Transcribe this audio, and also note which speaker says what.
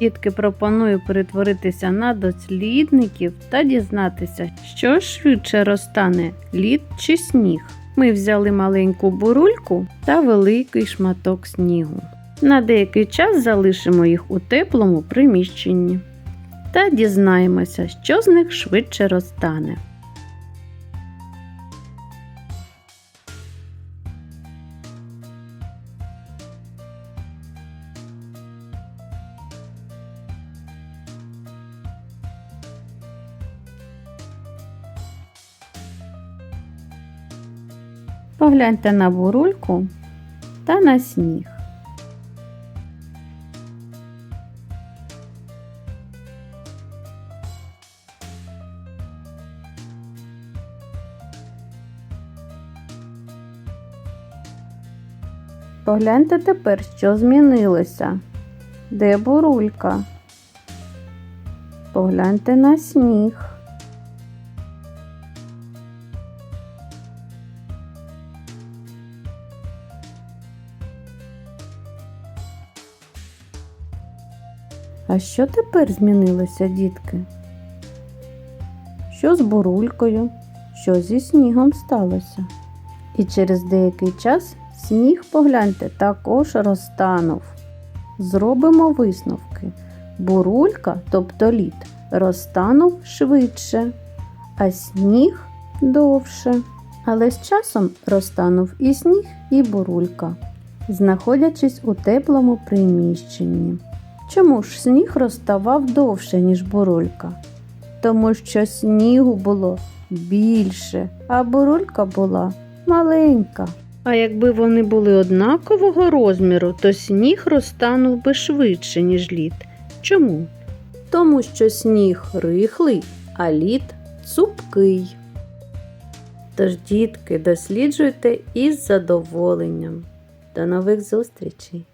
Speaker 1: Дітки пропоную перетворитися на дослідників та дізнатися, що швидше розтане лід чи сніг. Ми взяли маленьку бурульку та великий шматок снігу. На деякий час залишимо їх у теплому приміщенні та дізнаємося, що з них швидше розтане. Погляньте на бурульку та на сніг. Погляньте тепер, що змінилося. Де бурулька? Погляньте на сніг. А що тепер змінилося, дітки? Що з бурулькою? Що зі снігом сталося? І через деякий час сніг, погляньте, також розтанув. Зробимо висновки. Бурулька, тобто лід, розтанув швидше, а сніг довше. Але з часом розтанув і сніг, і бурулька, знаходячись у теплому приміщенні. Чому ж сніг розставав довше, ніж бурулька? Тому що снігу було більше, а бурулька була маленька. А якби вони були однакового розміру, то сніг розтанув би швидше, ніж лід. Чому? Тому що сніг рихлий, а лід цупкий. Тож, дітки, досліджуйте із задоволенням. До нових зустрічей!